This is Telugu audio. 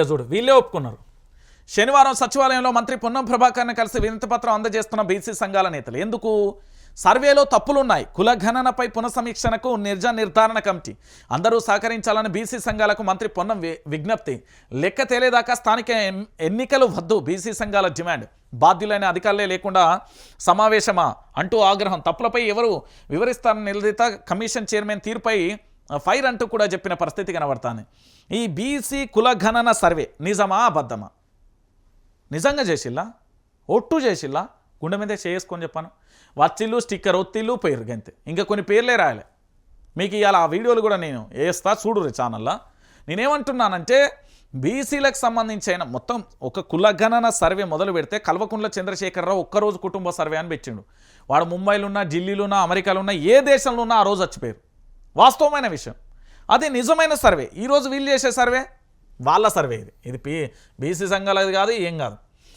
చూడు వీళ్ళే ఒప్పుకున్నారు. శనివారం సచివాలయంలో మంత్రి పొన్నం ప్రభాకర్ని కలిసి వినతిపత్రం అందజేస్తున్న బీసీ సంఘాల నేతలు. ఎందుకు? సర్వేలో తప్పులున్నాయి. కుల గణనపై పునఃసమీక్షణకు నిర్జ నిర్ధారణ కమిటీ. అందరూ సహకరించాలని బీసీ సంఘాలకు మంత్రి పొన్నం వి- విజ్ఞప్తి. లెక్క తేలేదాకా స్థానిక ఎన్నికలు వద్దు బీసీ సంఘాల డిమాండ్. బాధ్యులైన అధికారులే లేకుండా సమావేశమా? అంటూ ఆగ్రహం. తప్పులపై ఎవరు వివరిస్తారని నిలదీత కమిషన్ చైర్మన్ తీరుపై ఫైర్ అంటూ కూడా చెప్పిన పరిస్థితి కనబడుతుంది. ఈ బీసీ కులగణన సర్వే నిజమా అబద్ధమా? నిజంగా చేసిల్లా? ఒట్టు చేసిల్లా? గుండె మీదే చేసుకొని చెప్పాను. వచ్చిల్లు స్టిక్కర్ ఒత్తిళ్ళు పేరు గంతే. ఇంకా కొన్ని పేర్లే రాయలే. మీకు ఇవాళ ఆ వీడియోలు కూడా నేను వేస్తా చూడురు ఛానల్లో. నేనేమంటున్నానంటే బీసీలకు సంబంధించిన మొత్తం ఒక కులగణన సర్వే మొదలు పెడితే కల్వకుంట్ల చంద్రశేఖరరావు ఒక్కరోజు కుటుంబ సర్వే అని పెట్టిండు. వాడు ముంబైలో ఉన్న ఢిల్లీలో ఉన్న అమెరికాలో ఉన్న ఏ దేశంలో ఉన్నా ఆ రోజు వచ్చిపోయారు. వాస్తవమైన విషయం. అది నిజమైన సర్వే. ఈరోజు వీళ్ళు చేసే సర్వే వాళ్ళ సర్వే ఇది. ఇది పీ బీసీ సంఘాలది కాదు ఏం కాదు.